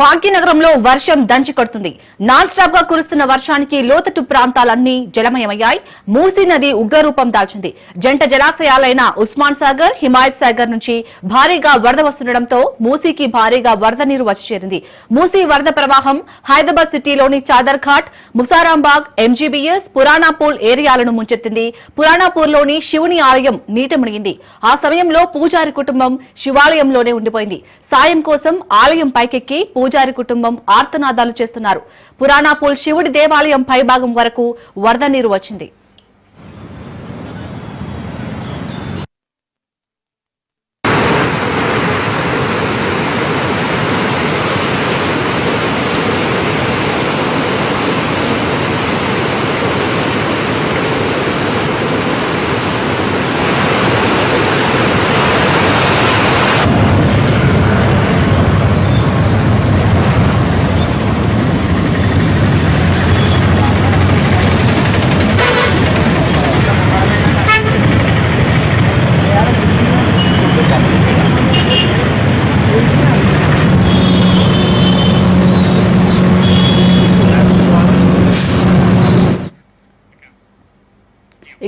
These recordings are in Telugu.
భాగ్యనగరంలో వర్షం దంచి కొడుతుంది. నాన్ స్టాప్గా కురుస్తున్న వర్షానికి లోతట్టు ప్రాంతాలన్నీ జలమయమయ్యాయి. మూసీ నది ఉగ్రరూపం దాల్చింది. జంట జలాశయాలైన ఉస్మాన్ సాగర్ హిమాయత్ సాగర్ నుంచి భారీగా వరద వస్తుండటంతో మూసీకి భారీగా వరద నీరు వచ్చి చేరింది. మూసీ వరద ప్రవాహం హైదరాబాద్ సిటీలోని చాదర్ ఘాట్ ముసారాంబాగ్ ఎంజీబీఎస్ పురాణాపూల్ ఏరియాలను ముంచెత్తింది. పురాణాపూర్లోని శివుని ఆలయం నీట మునిగింది. ఆ సమయంలో పూజారి కుటుంబం శివాలయంలోనే ఉండిపోయింది. సాయం కోసం ఆలయం పైకెక్కి పూజారి కుటుంబం ఆర్తనాదాలు చేస్తున్నారు. పురాణాపూల్ శివుడి దేవాలయం పైభాగం వరకు వరద నీరు వచ్చింది.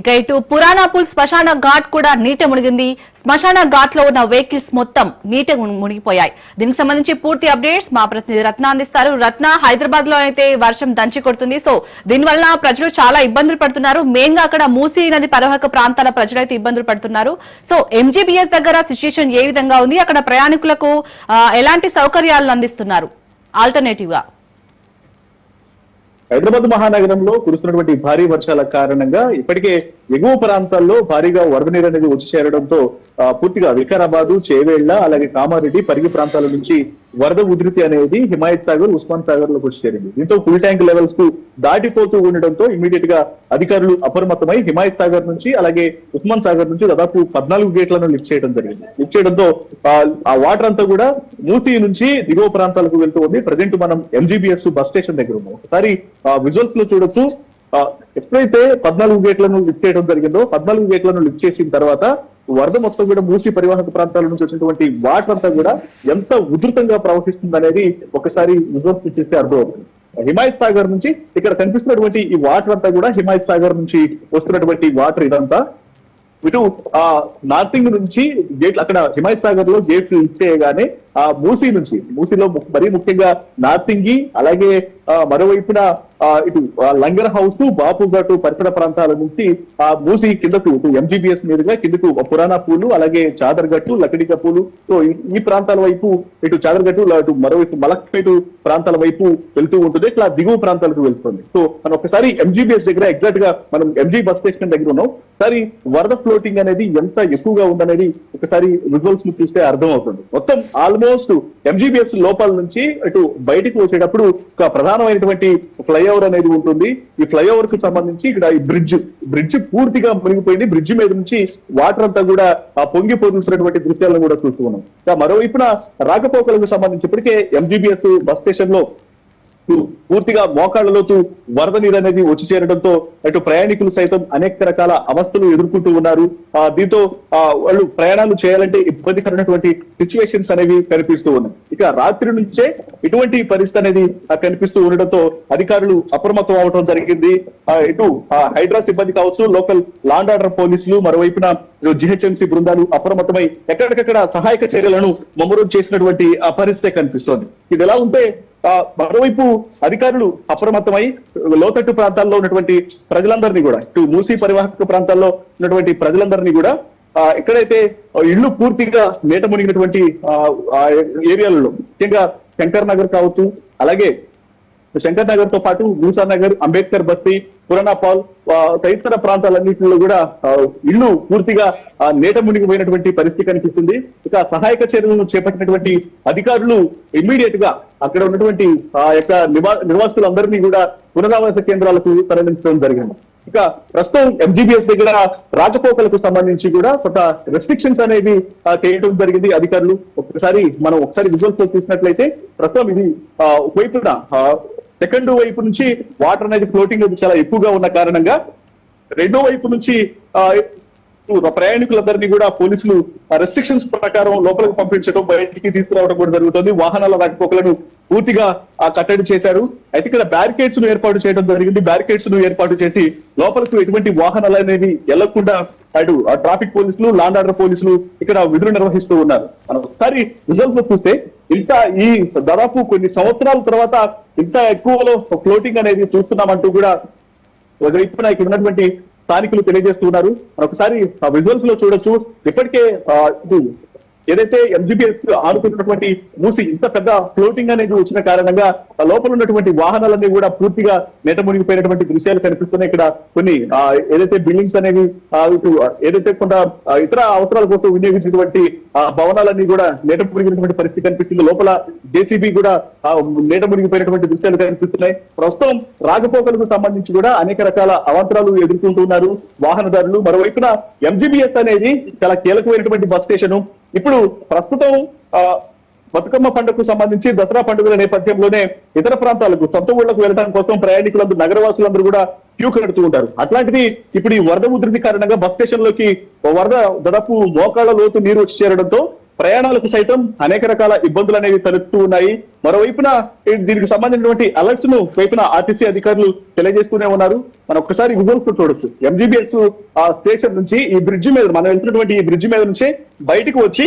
ఇక ఇటు పురాణాపూల్ శ్మశాన ఘాట్ కూడా నీట మునిగింది. శ్మశాన ఘాట్లో ఉన్న వెహికల్స్ మొత్తం నీట మునిగిపోయాయి. దీనికి సంబంధించి పూర్తి అప్డేట్స్ మా ప్రతినిధి రత్న అందిస్తారు. రత్న హైదరాబాద్లో అయితే వర్షం దంచి కొడుతుంది. సో దీనివల్ల ప్రజలు చాలా ఇబ్బందులు పడుతున్నారు. మెయిన్గా అక్కడ మూసీ నది పరివాహక ప్రాంతాల ప్రజలు అయితే ఇబ్బందులు పడుతున్నారు. సో ఎంజీబీఎస్ దగ్గర సిచ్యుయేషన్ ఏ విధంగా ఉంది? అక్కడ ప్రయాణికులకు ఎలాంటి సౌకర్యాలను అందిస్తున్నారు? ఆల్టర్నేటివ్గా హైదరాబాద్ మహానగరంలో కురుస్తున్నటువంటి భారీ వర్షాల కారణంగా ఇప్పటికే ఎగువ ప్రాంతాల్లో భారీగా వరద నీరు అనేది వచ్చి చేరడంతో పూర్తిగా వికారాబాదు చేవేళ్ళ అలాగే కామారెడ్డి పరిగి ప్రాంతాల నుంచి వరద ఉధృతి అనేది హిమాయత్ సాగర్ ఉస్మాన్ సాగర్లోకి వచ్చి చేరింది. దీంతో ఫుల్ ట్యాంక్ లెవెల్స్కు దాటిపోతూ ఉండడంతో ఇమీడియట్గా అధికారులు అప్రమత్తమై హిమాయత్ సాగర్ నుంచి అలాగే ఉస్మాన్ సాగర్ నుంచి దాదాపు పద్నాలుగు గేట్లను లిఫ్ట్ చేయడం జరిగింది. లిఫ్ట్ చేయడంతో ఆ, వాటర్ అంతా కూడా మూతి నుంచి దిగువ ప్రాంతాలకు వెళ్తూ ఉంది. ప్రజెంట్ మనం ఎంజీబీఎస్ బస్ స్టేషన్ దగ్గర ఉన్నాం. ఒకసారి విజువల్స్లో చూడొచ్చు. ఎప్పుడైతే పద్నాలుగు గేట్లను లిఫ్ట్ చేయడం జరిగిందో పద్నాలుగు గేట్లను లిఫ్ట్ చేసిన తర్వాత వరద మొత్తం కూడా మూసి పరివాహక ప్రాంతాల నుంచి వచ్చినటువంటి వాటర్ అంతా కూడా ఎంత ఉధృతంగా ప్రవహిస్తుంది అనేది ఒకసారి విజువల్స్ చేస్తే అర్థమవుతుంది. హిమాయత్ సాగర్ నుంచి ఇక్కడ కనిపిస్తున్నటువంటి ఈ వాటర్ అంతా కూడా హిమాయత్ సాగర్ నుంచి వస్తున్నటువంటి వాటర్ ఇదంతా. ఇటు ఆ నార్సింగ్ నుంచి గేట్లు అక్కడ హిమాయత్ సాగర్లో గేట్లు ఇచ్చేయగానే ఆ మూసీ నుంచి. మూసీలో మరీ ముఖ్యంగా నార్తింగి అలాగే మరోవైపున ఇటు లంగర్ హౌస్ బాపుఘాటు పరిసర ప్రాంతాల నుంచి ఆ మూసీ కిందకు ఇటు ఎంజీబీఎస్ మీదుగా కిందకు పురాణ పూలు అలాగే చాదర్గట్టు లకడిక పూలు. సో ఈ- ప్రాంతాల వైపు ఇటు చాదర్గట్టు లా- ఇటు మరోవైపు మలక్పేటు ప్రాంతాల వైపు వెళ్తూ ఉంటుంది. ఇట్లా దిగువ ప్రాంతాలకు వెళ్తుంది. సో మనం ఒకసారి ఎంజీబీఎస్ దగ్గర ఎగ్జాక్ట్గా మనం ఎంజీ బస్ స్టేషన్ దగ్గర ఉన్నాం. ఒకసారి వరద ఫ్లోటింగ్ అనేది ఎంత ఎక్కువగా ఉందనేది ఒకసారి రిజల్ట్స్ చూస్తే అర్థం అవుతుంది మొత్తం ఆల్మోస్ట్ ఎంజీబీఎస్ లోపల నుంచి అటు బయటకు వచ్చేటప్పుడు ఒక ప్రధానమైనటువంటి ఫ్లైఓవర్ అనేది ఉంటుంది. ఈ ఫ్లైఓవర్కు సంబంధించి ఇక్కడ ఈ బ్రిడ్జ్ బ్రిడ్జ్ పూర్తిగా మునిగిపోయింది. బ్రిడ్జ్ మీద నుంచి వాటర్ అంతా కూడా ఆ పొంగి పొందుతున్నటువంటి దృశ్యాలను కూడా చూస్తూ ఉన్నాం. మరోవైపున రాకపోకలకు సంబంధించి ఇప్పటికే ఎంజీబీఎస్ బస్ స్టేషన్లో పూర్తిగా మోకాళ్ళలోతు వరద నీరు అనేది వచ్చి చేరడంతో అటు ప్రయాణికులు సైతం అనేక రకాల అవస్థలు ఎదుర్కొంటూ ఉన్నారు. ఆ దీంతో ఆ వాళ్ళు ప్రయాణాలు చేయాలంటే ఇబ్బందికరమైనటువంటి సిచ్యువేషన్స్ అనేవి కనిపిస్తూ ఉన్నాయి. ఇక రాత్రి నుంచే ఇటువంటి పరిస్థితి అనేది కనిపిస్తూ ఉండడంతో అధికారులు అప్రమత్తం అవడం జరిగింది. ఆ, ఇటు ఆ, హైడ్రా సిబ్బంది కావచ్చు లోకల్ లాండ్ ఆర్డర్ పోలీసులు మరోవైపున జిహెచ్ఎంసీ బృందాలు అప్రమత్తమై ఎక్కడికక్కడ సహాయక చర్యలను ముమ్మరం చేసినటువంటి పరిస్థితి కనిపిస్తోంది. ఇది ఎలా ఉంటే మరోవైపు అధికారులు అప్రమత్తమై లోతట్టు ప్రాంతాల్లో ఉన్నటువంటి ప్రజలందరినీ కూడా ఇటు మూసీ పరివాహక ప్రాంతాల్లో ఉన్నటువంటి ప్రజలందరినీ కూడా ఆ, ఎక్కడైతే ఇళ్ళు పూర్తిగా మేట మునిగినటువంటి ఆ, ఆ ఏరియాలలో ముఖ్యంగా శంకర్ నగర్ కావచ్చు అలాగే శంకర్ నగర్తో పాటు మూసా నగర్ అంబేద్కర్ బస్తీ పురాణపాల్ తదితర ప్రాంతాలన్నింటిలో కూడా ఆ, ఇల్లు పూర్తిగా నేట మునిగిపోయినటువంటి పరిస్థితి కనిపిస్తుంది. ఇక సహాయక చర్యలను చేపట్టినటువంటి అధికారులు ఇమ్మీడియట్గా అక్కడ ఉన్నటువంటి ఆ యొక్క నివా నివాసులందరినీ కూడా పునరావాస కేంద్రాలకు తరలించడం జరిగింది. ఇక ప్రస్తుతం ఎంజీబీఎస్ దగ్గర రాకపోకలకు సంబంధించి కూడా కొంత రెస్ట్రిక్షన్స్ అనేవి చేయడం జరిగింది అధికారులు. ఒకసారి మనం ఒకసారి విజువల్స్లో చూసినట్లయితే ప్రస్తుతం ఇది ఆ, సెకండ్ వైపు నుంచి వాటర్ అనేది ఫ్లోటింగ్ చాలా ఎక్కువగా ఉన్న కారణంగా రెండో వైపు నుంచి ప్రయాణికులందరినీ కూడా పోలీసులు రెస్ట్రిక్షన్స్ ప్రకారం లోపలికి పంపించడం బయటికి తీసుకురావడం కూడా జరుగుతుంది. వాహనాల రాకపోకలను పూర్తిగా ఆ కట్టడి చేశారు. అయితే ఇక్కడ బ్యారికేడ్స్ను ఏర్పాటు చేయడం జరిగింది. బ్యారికేడ్స్ను ఏర్పాటు చేసి లోపలకు ఎటువంటి వాహనాలు అనేవి వెళ్ళకుండా అటు ఆ ట్రాఫిక్ పోలీసులు లాండ్ ఆర్డర్ పోలీసులు ఇక్కడ విధులు నిర్వహిస్తూ ఉన్నారు. మనం ఒకసారి రిజల్ట్స్లో చూస్తే ఇంత ఈ దాదాపు కొన్ని సంవత్సరాల తర్వాత ఇంత ఎక్కువలో ఫ్లోటింగ్ అనేది చూస్తున్నామంటూ కూడా ఒకవైపున ఇక్కడ ఉన్నటువంటి స్థానికులు తెలియజేస్తున్నారు మనం ఒకసారి ఆ విజువల్స్లో చూడొచ్చు. ఇప్పటికే ఏదైతే ఎంజీబీఎస్ ఆడుతున్నటువంటి మూసి ఇంత పెద్ద ఫ్లోటింగ్ అనేది వచ్చిన కారణంగా లోపల ఉన్నటువంటి వాహనాలన్నీ కూడా పూర్తిగా నేట మునిగిపోయినటువంటి దృశ్యాలు కనిపిస్తున్నాయి. ఇక్కడ కొన్ని ఏదైతే బిల్డింగ్స్ అనేవి ఏదైతే కొంత ఇతర అవసరాల కోసం వినియోగించినటువంటి ఆ భవనాలన్నీ కూడా నేట మునిగినటువంటి పరిస్థితి కనిపిస్తుంది. లోపల జేసీబీ కూడా నేట మునిగిపోయినటువంటి దృశ్యాలు కనిపిస్తున్నాయి. ప్రస్తుతం రాకపోకలకు సంబంధించి కూడా అనేక రకాల అవాంతరాలు ఎదుర్కొంటున్నారు వాహనదారులు. మరోవైపున ఎంజీబీఎస్ అనేది చాలా కీలకమైనటువంటి బస్ స్టేషన్ ఇప్పుడు ప్రస్తుతం ఆ, బతుకమ్మ పండుగకు సంబంధించి దసరా పండుగల నేపథ్యంలోనే ఇతర ప్రాంతాలకు సొంత ఊళ్ళకు వెళ్ళడం కోసం ప్రయాణికులందరూ నగరవాసులందరూ కూడా క్యూ కడుతూ ఉంటారు. అట్లాంటిది ఇప్పుడు ఈ వరద ఉధృతి కారణంగా బస్ స్టేషన్లోకి వరద దాదాపు మోకాళ్ళ లోతు నీరు వచ్చి చేరడంతో ప్రయాణాలకు సైతం అనేక రకాల ఇబ్బందులు అనేవి తలెత్తుతూ ఉన్నాయి. మరోవైపున దీనికి సంబంధించినటువంటి అలర్ట్స్ను వైపున ఆర్టీసీ అధికారులు తెలియజేస్తూనే ఉన్నారు. మనం ఒక్కసారి లో చూడొచ్చు. ఎంజీబీఎస్ ఆ స్టేషన్ నుంచి ఈ బ్రిడ్జ్ మీద మనం వెళ్తున్నటువంటి ఈ బ్రిడ్జ్ మీద నుంచి బయటకు వచ్చి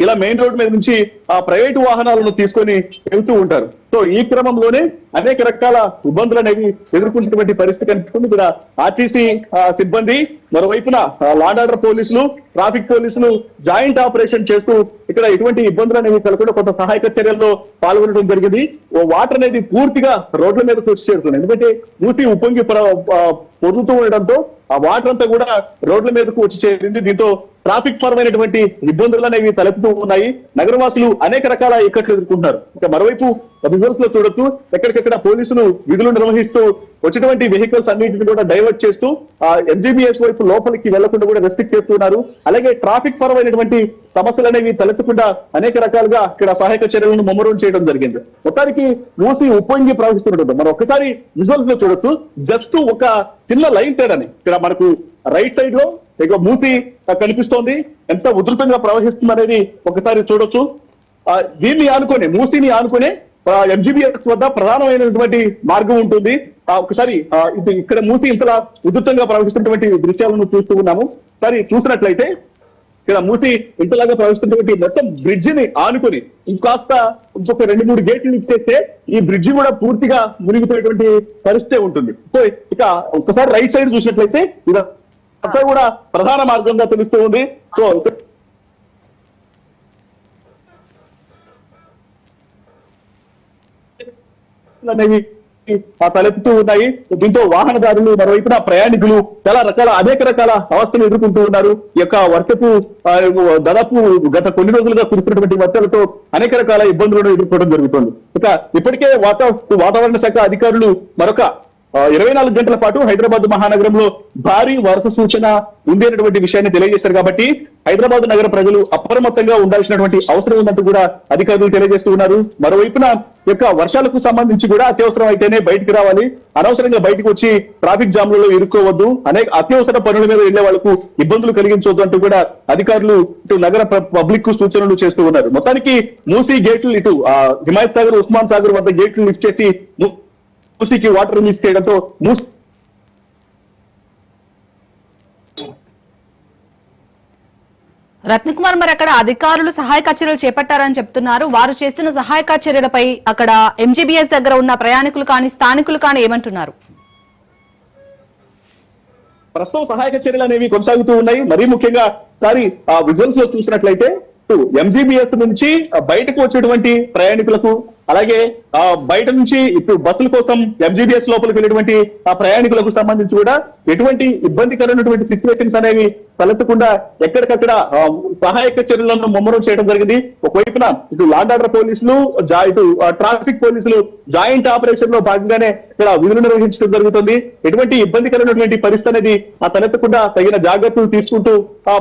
ఇలా మెయిన్ రోడ్ మీద నుంచి ఆ ప్రైవేట్ వాహనాలను తీసుకొని వెళ్తూ ఉంటారు. సో ఈ క్రమంలోనే అనేక రకాల ఇబ్బందులు అనేవి ఎదుర్కొంటున్నటువంటి పరిస్థితి కనిపిస్తుంది. ఇక్కడ ఆర్టీసీ ఆ, సిబ్బంది మరోవైపున లాండ్ ఆర్డర్ పోలీసులు ట్రాఫిక్ పోలీసులు జాయింట్ ఆపరేషన్ చేస్తూ ఇక్కడ ఎటువంటి ఇబ్బందులు అనేవి కలగకుండా కొంత సహాయక చర్యల్లో పాల్గొనడం జరిగింది. ఓ వాటర్ అనేది పూర్తిగా రోడ్ల మీద వచ్చి చేరుతుంది. ఎందుకంటే పూర్తి ఉప్పొంగి పొందుతూ ఉండడంతో ఆ వాటర్ అంతా కూడా రోడ్ల మీదకు వచ్చి చేరింది. దీంతో ట్రాఫిక్ పరమైనటువంటి ఇబ్బందులు అనేవి తలెత్తుతూ ఉన్నాయి. నగరవాసులు అనేక రకాల ఇక్కట్లు ఎదుర్కొంటున్నారు. ఇక మరోవైపు రిజర్వ్స్లో చూడొచ్చు. ఎక్కడికెక్కడ పోలీసులు విధులు నిర్వహిస్తూ వచ్చినటువంటి వెహికల్స్ అన్నింటిని కూడా డైవర్ట్ చేస్తూ ఎంజీబీఎస్ వైపు లోపలికి వెళ్ళకుండా కూడా రెస్ట్రిక్ట్ చేస్తున్నారు. అలాగే ట్రాఫిక్ పరమైనటువంటి సమస్యలు అనేవి తలెత్తకుండా అనేక రకాలుగా ఇక్కడ సహాయక చర్యలను ముమ్మరం చేయడం జరిగింది. మొత్తానికి మూసి ఉప్పొంగి ప్రవహిస్తున్నట్టు మనం ఒకసారి విజువల్స్లో చూడొచ్చు. జస్ట్ ఒక చిన్న లైన్ తేడాని. ఇక్కడ మనకు రైట్ సైడ్లో ఇక మూసి కనిపిస్తోంది. ఎంత ఉధృతంగా ప్రవహిస్తుంది అనేది ఒకసారి చూడొచ్చు. దీన్ని ఆనుకొని మూసిని ఆనుకునే ఎంజీబీఎస్ వద్ద ప్రధానమైనటువంటి మార్గం ఉంటుంది. ఆ, ఒకసారి ఇది ఇక్కడ మూసి ఇంతలా ఉధృతంగా ప్రవహిస్తున్నటువంటి దృశ్యాలను చూస్తూ ఉన్నాము. సరే చూసినట్లయితే ఇక్కడ మూసి ఇంతలాగా ప్రవహిస్తున్నటువంటి మొత్తం బ్రిడ్జ్ని ఆనుకొని ఇంకాస్త ఇంకొక రెండు మూడు గేట్లు ఇచ్చేస్తే ఈ బ్రిడ్జ్ కూడా పూర్తిగా మునిగిపోయేటువంటి పరిస్థితి ఉంటుంది. సో ఇక ఒకసారి రైట్ సైడ్ చూసినట్లయితే ఇదంతా కూడా ప్రధాన మార్గంగా తెలుస్తూ ఉంది. సో అనేవి ఆ తలెత్తుతూ ఉన్నాయి. దీంతో వాహనదారులు మరోవైపున ప్రయాణికులు చాలా రకాల అనేక రకాల అవస్థలు ఎదుర్కొంటూ ఉన్నారు. ఈ యొక్క వర్షపు దాదాపు గత కొన్ని రోజులుగా కురుస్తున్నటువంటి వర్షాలతో అనేక రకాల ఇబ్బందులను ఎదుర్కోవడం జరుగుతుంది. ఇక ఇప్పటికే వాతావరణ శాఖ అధికారులు మరొక ఇరవై నాలుగు గంటల పాటు హైదరాబాద్ మహానగరంలో భారీ వరుస సూచన ఉంది అనేటువంటి విషయాన్ని తెలియజేశారు కాబట్టి హైదరాబాద్ నగర ప్రజలు అప్రమత్తంగా ఉండాల్సినటువంటి అవసరం ఉందంటూ కూడా అధికారులు తెలియజేస్తూ ఉన్నారు. మరోవైపున యొక్క వర్షాలకు సంబంధించి కూడా అత్యవసరం అయితేనే బయటికి రావాలి. అనవసరంగా బయటకు వచ్చి ట్రాఫిక్ జామ్లలో ఇరుక్కోవద్దు. అనేక అత్యవసర పనుల మీద వెళ్ళే వాళ్ళకు ఇబ్బందులు కలిగించవద్దు అంటూ కూడా అధికారులు ఇటు నగర పబ్లిక్కు సూచనలు చేస్తూ ఉన్నారు. మొత్తానికి మూసీ గేట్లు ఇటు హిమాయత్ సాగర్ ఉస్మాన్ సాగర్ వద్ద గేట్లు లిఫ్ట్ చేసి మూసీకి వాటర్ రిలీజ్ చేయడంతో మూసీ రత్నకుమార్ మరి అక్కడ అధికారులు సహాయక చర్యలు చేపట్టారని చెప్తున్నారు. వారు చేస్తున్న సహాయక చర్యలపై అక్కడ ఎంజీబీఎస్ దగ్గర ఉన్న ప్రయాణికులు కానీ స్థానికులు కానీ ఏమంటున్నారు? ప్రస్తుతం సహాయక చర్యలు అనేవి కొనసాగుతూ ఉన్నాయి. మరీ ముఖ్యంగా సారి ఆ విజువల్స్లో చూసినట్లయితే ఎంజీబీఎస్ నుంచి బయటకు వచ్చేటువంటి ప్రయాణికులకు అలాగే బయట నుంచి ఇప్పుడు బస్సుల కోసం ఎంజీబీఎస్ లోపలికి వెళ్ళినటువంటి ఆ ప్రయాణికులకు సంబంధించి కూడా ఎటువంటి ఇబ్బందికరమైనటువంటి సిచ్యువేషన్స్ అనేవి తలెత్తకుండా ఎక్కడికక్కడ సహాయక చర్యలను ముమ్మరం చేయడం జరిగింది. ఒకవైపున ఇటు లాండ్ ఆర్డర్ పోలీసులు ఇటు ట్రాఫిక్ పోలీసులు జాయింట్ ఆపరేషన్లో భాగంగానే ఇక్కడ విధులు నిర్వహించడం జరుగుతుంది. ఎటువంటి ఇబ్బందికరమైనటువంటి పరిస్థితి అనేది ఆ తలెత్తకుండా తగిన జాగ్రత్తలు తీసుకుంటూ ఆ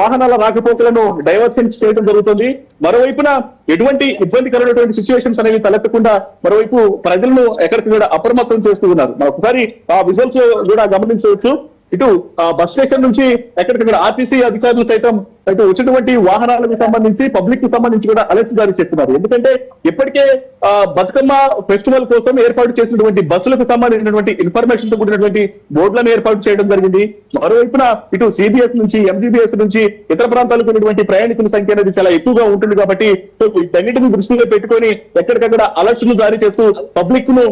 వాహనాల రాకపోకలను డైవర్షన్ చేయడం జరుగుతుంది. మరోవైపున ఎటువంటి ఇబ్బందికరమైనటువంటి సిచ్యువేషన్స్ అనేవి తలెత్తకుండా మరోవైపు ప్రజలను ఎక్కడికి కూడా అప్రమత్తం చేస్తూ ఉన్నారు. మరొకసారి ఒకసారి ఆ విజువల్స్ కూడా గమనించవచ్చు. ఇటు ఆ, బస్ స్టేషన్ నుంచి ఎక్కడికక్కడ ఆర్టీసీ అధికారులు సైతం ఇటు వచ్చినటువంటి వాహనాలకు సంబంధించి పబ్లిక్కు సంబంధించి కూడా అలర్ట్స్ జారీ చేస్తున్నారు. ఎందుకంటే ఇప్పటికే ఆ, బతుకమ్మ ఫెస్టివల్ కోసం ఏర్పాటు చేసినటువంటి బస్సులకు సంబంధించినటువంటి ఇన్ఫర్మేషన్తో కూడినటువంటి బోర్డులను ఏర్పాటు చేయడం జరిగింది. మరోవైపున ఇటు సిబిఎస్ నుంచి ఎంజీబీఎస్ నుంచి ఇతర ప్రాంతాలకు ఉన్నటువంటి ప్రయాణికుల సంఖ్య అనేది చాలా ఎక్కువగా ఉంటుంది కాబట్టి సో వీటన్నిటిని దృష్టిలో పెట్టుకొని ఎక్కడికక్కడ అలర్ట్స్ను జారీ చేస్తూ పబ్లిక్ను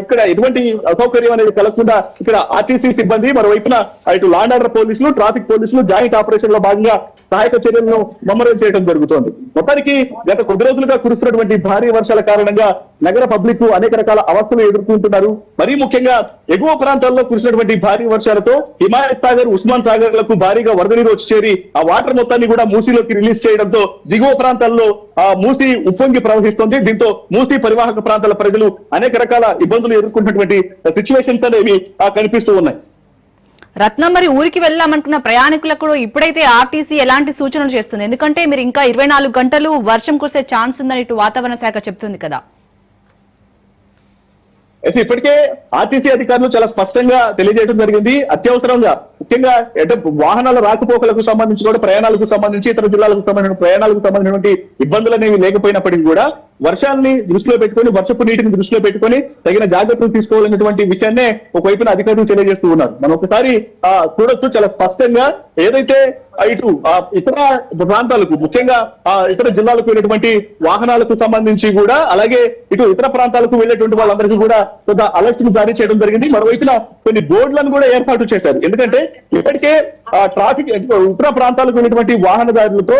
ఇక్కడ ఎటువంటి అసౌకర్యం అనేది కలగకుండా ఇక్కడ ఆర్టీసీ సిబ్బంది మరోవైపున అటు లాండ్ ఆర్డర్ పోలీసులు ట్రాఫిక్ పోలీసులు జాయింట్ ఆపరేషన్లో భాగంగా సహాయక చర్యలను ముమ్మరం చేయడం జరుగుతోంది. మొత్తానికి గత కొద్ది రోజులుగా కురుస్తున్నటువంటి భారీ వర్షాల కారణంగా నగర పబ్లిక్ అనేక రకాల అవస్థలు ఎదుర్కొంటున్నారు. మరీ ముఖ్యంగా ఎగువ ప్రాంతాల్లో కురిసినటువంటి భారీ వర్షాలతో హిమాయత్ సాగర్ ఉస్మాన్ సాగర్లకు భారీగా వరద నీరు వచ్చి చేరి ఆ వాటర్ మొత్తాన్ని కూడా మూసీలోకి రిలీజ్ చేయడంతో దిగువ ప్రాంతాల్లో ఆ మూసీ ఉప్పొంగి ప్రవహిస్తుంది. దీంతో మూసీ పరివాహక ప్రాంతాల ప్రజలు అనేక రకాల ఇబ్బందులు ఎదుర్కొంటున్నటువంటి సిచ్యువేషన్స్ అనేవి ఆ, కనిపిస్తూ ఉన్నాయి. రత్నం మరి ఊరికి వెళ్దామనుకున్న ప్రయాణికులకు కూడా ఇప్పుడైతే ఆర్టీసీ ఎలాంటి సూచనలు చేస్తుంది? ఎందుకంటే మీరు ఇంకా ఇరవై నాలుగు గంటలు వర్షం కురిసే ఛాన్స్ ఉందని ఇటు వాతావరణ శాఖ చెప్తుంది కదా. అయితే ఇప్పటికే ఆర్టీసీ అధికారులు చాలా స్పష్టంగా తెలియజేయడం జరిగింది. అత్యవసరంగా ముఖ్యంగా అంటే వాహనాల రాకపోకలకు సంబంధించి కూడా ప్రయాణాలకు సంబంధించి ఇతర జిల్లాలకు సంబంధించిన ప్రయాణాలకు సంబంధించినటువంటి ఇబ్బందులు అనేవి లేకపోయినప్పటికీ కూడా వర్షాలని దృష్టిలో పెట్టుకొని వర్షపు నీటిని దృష్టిలో పెట్టుకొని తగిన జాగ్రత్తలు తీసుకోవాలనేటువంటి విషయాన్నే ఒకవైపున అధికారులు తెలియజేస్తూ ఉన్నారు. మనం ఒకసారి ఆ, చూడొచ్చు చాలా స్పష్టంగా ఏదైతే ఇటు ఆ, ఇతర ప్రాంతాలకు ముఖ్యంగా ఆ, ఇతర జిల్లాలకు వెళ్ళినటువంటి వాహనాలకు సంబంధించి కూడా అలాగే ఇటు ఇతర ప్రాంతాలకు వెళ్ళేటువంటి వాళ్ళందరికీ కూడా కొంత అలర్ట్స్ జారీ చేయడం జరిగింది. మరోవైపున కొన్ని బోర్డులను కూడా ఏర్పాటు చేశారు. ఎందుకంటే ఇప్పటికే ఆ, ట్రాఫిక్ ఇతర ప్రాంతాలకు వెళ్ళినటువంటి వాహనదారులతో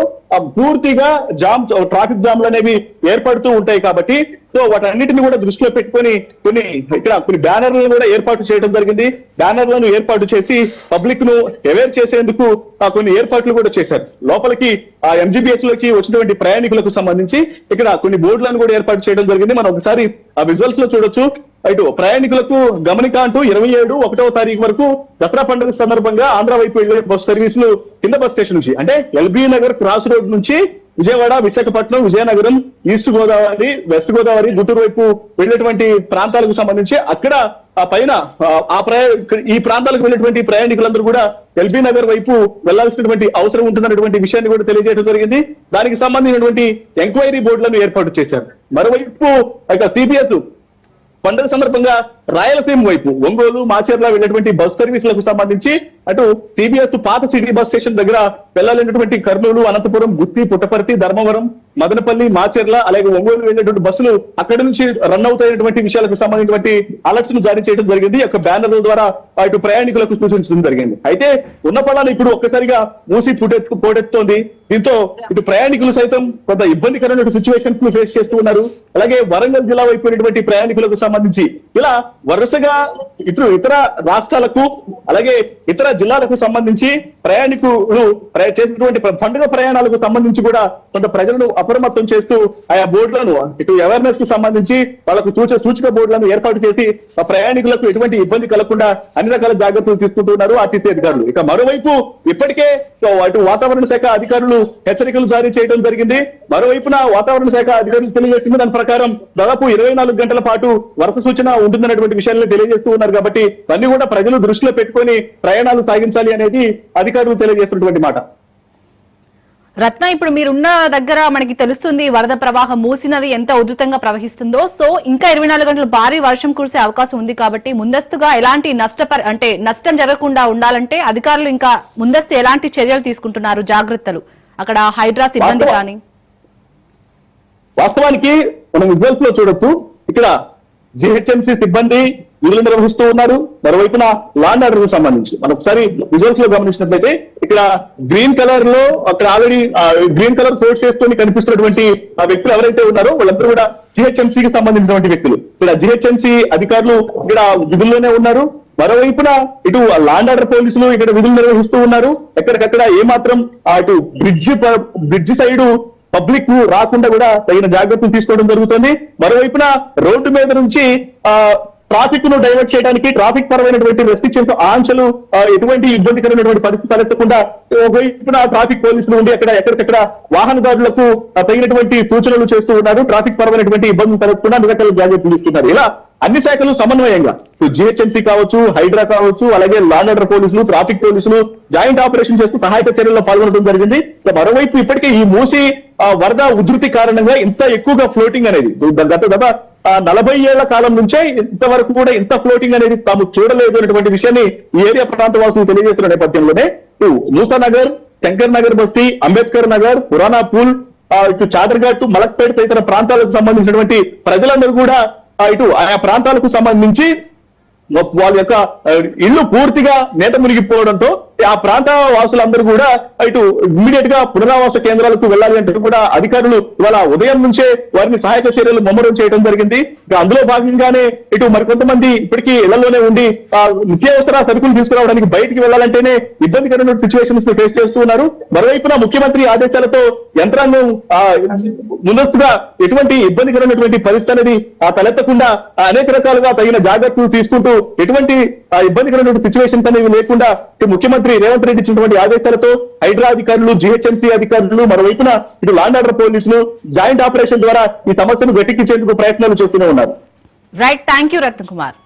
పూర్తిగా జామ్ ట్రాఫిక్ జామ్లు అనేవి ఏర్పడుతూ ఉంటాయి కాబట్టి సో వాటన్నిటిని కూడా దృష్టిలో పెట్టుకొని కొన్ని ఇక్కడ కొన్ని బ్యానర్లను కూడా ఏర్పాటు చేయడం జరిగింది. బ్యానర్లను ఏర్పాటు చేసి పబ్లిక్ను అవేర్ చేసేందుకు ఆ, కొన్ని ఏర్పాట్లు కూడా చేశారు. లోపలికి ఆ ఎంజీబీఎస్లోకి వచ్చినటువంటి ప్రయాణికులకు సంబంధించి ఇక్కడ కొన్ని బోర్డులను కూడా ఏర్పాటు చేయడం జరిగింది. మనం ఒకసారి ఆ విజువల్స్లో చూడొచ్చు. ఇటు ప్రయాణికులకు గమనిక అంటూ ఇరవై ఏడు ఒకటవ తారీఖు వరకు దసరా పండుగ సందర్భంగా ఆంధ్ర వైపు వెళ్ళే బస్ సర్వీసులు కింద బస్ స్టేషన్ నుంచి అంటే ఎల్బీ నగర్ క్రాస్ రోడ్ నుంచి విజయవాడ విశాఖపట్నం విజయనగరం ఈస్ట్ గోదావరి వెస్ట్ గోదావరి గుంటూరు వైపు వెళ్ళేటువంటి ప్రాంతాలకు సంబంధించి అక్కడ ఆ పైన ఆ, ప్రయా ఈ ప్రాంతాలకు వెళ్ళేటువంటి ప్రయాణికులందరూ కూడా ఎల్బీ నగర్ వైపు వెళ్ళాల్సినటువంటి అవసరం ఉంటున్నటువంటి విషయాన్ని కూడా తెలియజేయడం జరిగింది. దానికి సంబంధించినటువంటి ఎంక్వైరీ బోర్డులను ఏర్పాటు చేశారు. మరోవైపు ఇక సిబిఎస్ పండుగ సందర్భంగా రాయలసీమ వైపు ఒంగోలు మాచేర్ల వెళ్ళినటువంటి బస్ సర్వీసులకు సంబంధించి అటు సిబిఎస్ పాత సిటీ బస్ స్టేషన్ దగ్గర వెళ్ళాలన్నటువంటి కర్నూలు అనంతపురం గుత్తి పుట్టపర్తి ధర్మవరం మదనపల్లి మాచేర్ల అలాగే ఒంగోలు వెళ్ళేటువంటి బస్సులు అక్కడి నుంచి రన్ అవుతాయినటువంటి విషయాలకు సంబంధించినటువంటి అలర్ట్స్ను జారీ చేయడం జరిగింది. యొక్క బ్యానర్ల ద్వారా అటు ప్రయాణికులకు సూచించడం జరిగింది. అయితే ఉన్న పడాలు ఇప్పుడు ఒక్కసారిగా మూసి పుటెత్తు పోటెత్తుతోంది. దీంతో ఇటు ప్రయాణికులు సైతం కొంత ఇబ్బందికరమైన సిచ్యువేషన్స్ను ఫేస్ చేస్తూ ఉన్నారు. అలాగే వరంగల్ జిల్లా వైపు ప్రయాణికులకు సంబంధించి ఇలా వరుసగా ఇతరు ఇతర రాష్ట్రాలకు అలాగే ఇతర జిల్లాలకు సంబంధించి ప్రయాణికులు చేసినటువంటి పండుగ ప్రయాణాలకు సంబంధించి కూడా కొంత ప్రజలను అప్రమత్తం చేస్తూ ఆయా బోర్డులను ఇటు అవేర్నెస్కు సంబంధించి వాళ్ళకు సూచ సూచిక బోర్డులను ఏర్పాటు చేసి ఆ ప్రయాణికులకు ఎటువంటి ఇబ్బంది కలగకుండా అన్ని రకాల జాగ్రత్తలు తీసుకుంటున్నారు ఆర్టీసీ అధికారులు ఇక మరోవైపు ఇప్పటికే అటు వాతావరణ శాఖ అధికారులు హెచ్చరికలు జారీ చేయడం జరిగింది. మరోవైపున వాతావరణ శాఖ అధికారులు తెలియజేసింది దాని ప్రకారం దాదాపు ఇరవై నాలుగు గంటల పాటు వరుస సూచన ఉంటుందన్నటువంటి విషయాలను తెలియజేస్తూ ఉన్నారు కాబట్టి అన్ని కూడా ప్రజలు దృష్టిలో పెట్టుకొని ప్రయాణాలు సాగించాలి అనేది అధికారులు తెలియజేస్తున్నటువంటి మాట. రత్న ఇప్పుడు మీరున్న దగ్గర మనకి తెలుస్తుంది వరద ప్రవాహం మూసినది ఎంత ఉధృతంగా ప్రవహిస్తుందో. సో ఇంకా ఇరవై నాలుగు గంటలు భారీ వర్షం కురిసే అవకాశం ఉంది కాబట్టి ముందస్తుగా ఎలాంటి నష్టపర అంటే నష్టం జరగకుండా ఉండాలంటే అధికారులు ఇంకా ముందస్తు ఎలాంటి చర్యలు తీసుకుంటున్నారు? జాగ్రత్తలు. అక్కడ హైడ్రా సిబ్బంది. కానీ. వాస్తవానికి మనం విజువల్స్లో చూడొచ్చు. ఇక్కడ జిహెచ్ఎంసీ సిబ్బంది విధులు నిర్వహిస్తూ ఉన్నారు. మరోవైపున లాండ్ ఆర్డర్కు సంబంధించి మనం ఒకసారి విజువల్స్లో గమనించినట్లయితే ఇక్కడ గ్రీన్ కలర్లో అక్కడ ఆల్రెడీ గ్రీన్ కలర్ ఫోర్స్ చేస్తూ కనిపిస్తున్నటువంటి ఆ వ్యక్తులు ఎవరైతే ఉన్నారో వాళ్ళందరూ కూడా GHMC కి సంబంధించినటువంటి వ్యక్తులు. ఇక్కడ జిహెచ్ఎంసీ అధికారులు ఇక్కడ విధుల్లోనే ఉన్నారు. మరోవైపున ఇటు లాండ్ ఆర్డర్ పోలీసులు ఇక్కడ విధులు నిర్వహిస్తూ ఉన్నారు. ఎక్కడికక్కడ ఏమాత్రం మాత్రం అటు బ్రిడ్జ్ బ్రిడ్జ్ సైడ్ పబ్లిక్ రాకుండా కూడా తగిన జాగ్రత్తలు తీసుకోవడం జరుగుతుంది. మరోవైపున రోడ్డు మీద నుంచి ఆ ట్రాఫిక్ను డైవర్ట్ చేయడానికి ట్రాఫిక్ పరమైనటువంటి రెస్ట్రిక్షన్స్ ఆంక్షలు ఎటువంటి ఇబ్బందికరమైనటువంటి పరిస్థితి తలెత్తకుండా ఒకవైపున ట్రాఫిక్ పోలీసులు ఉండి అక్కడ ఎక్కడికక్కడ వాహనదారులకు తగినటువంటి సూచనలు చేస్తూ ఉన్నారు. ట్రాఫిక్ పరమైనటువంటి ఇబ్బందులు తలెత్తకుండా అన్ని రకాల జాగ్రత్తలు ఇస్తున్నారు ఇలా అన్ని శాఖలు సమన్వయంగా. జిహెచ్ఎంసీ కావచ్చు హైడ్రా కావచ్చు అలాగే లా అండ్ ఆర్డర్ పోలీసులు ట్రాఫిక్ పోలీసులు జాయింట్ ఆపరేషన్ చేస్తూ సహాయక చర్యల్లో పాల్గొనడం జరిగింది. మరోవైపు ఇప్పటికే ఈ మూసి వరద ఉధృతి కారణంగా ఇంత ఎక్కువగా ఫ్లోటింగ్ అనేది గత గత నలభై ఏళ్ళ కాలం నుంచే ఇంతవరకు కూడా ఇంత ఫ్లోటింగ్ అనేది తాము చూడలేదు అనేటువంటి విషయాన్ని ఈ ఏరియా ప్రాంత వాసులు తెలియజేస్తున్న నేపథ్యంలోనే నూసా నగర్ శంకర్ నగర్ బస్తీ అంబేద్కర్ నగర్ పురాణా పూల్ ఆ, ఇటు చాదర్ఘాట్ మలక్పేట తదితర ప్రాంతాలకు సంబంధించినటువంటి ప్రజలందరూ కూడా ఇటు ఆయా ప్రాంతాలకు సంబంధించి వాళ్ళ యొక్క ఇల్లు పూర్తిగా నేత మునిగిపోవడంతో ఆ ప్రాంత వాసులందరూ కూడా ఇటు ఇమ్మీడియట్గా పునరావాస కేంద్రాలకు వెళ్ళాలి అంటే కూడా అధికారులు ఇవాళ ఉదయం నుంచే వారిని సహాయక చర్యలు ముమ్మరం చేయడం జరిగింది. అందులో భాగంగానే ఇటు మరికొంతమంది ఇప్పటికీ ఇళ్ళలోనే ఉండి ఆ, నిత్యావసర సరుకులు తీసుకురావడానికి బయటికి వెళ్ళాలంటేనే ఇబ్బందికరమైన సిచ్యువేషన్స్ ఫేస్ చేస్తూ ఉన్నారు. మరోవైపున ముఖ్యమంత్రి ఆదేశాలతో యంత్రాంగం ఆ, ముందస్తుగా ఎటువంటి ఇబ్బందికరమైనటువంటి పరిస్థితి అనేది ఆ, తలెత్తకుండా అనేక రకాలుగా తగిన జాగ్రత్తలు తీసుకుంటూ ఎటువంటి ఆ, ఇబ్బందికరమైనటువంటి సిచ్యువేషన్స్ అనేవి లేకుండా ముఖ్యమంత్రి రేవంత్ రెడ్డి ఇచ్చినటువంటి ఆదేశాలతో హైడ్రా అధికారులు జిహెచ్ఎంసీ అధికారులు మరోవైపున ఇటు లాండ్ ఆర్డర్ పోలీసులు జాయింట్ ఆపరేషన్ ద్వారా ఈ సమస్యను గట్టెక్కించేందుకు ప్రయత్నాలు చేస్తూనే ఉన్నారు. Right thank you Ratna Kumar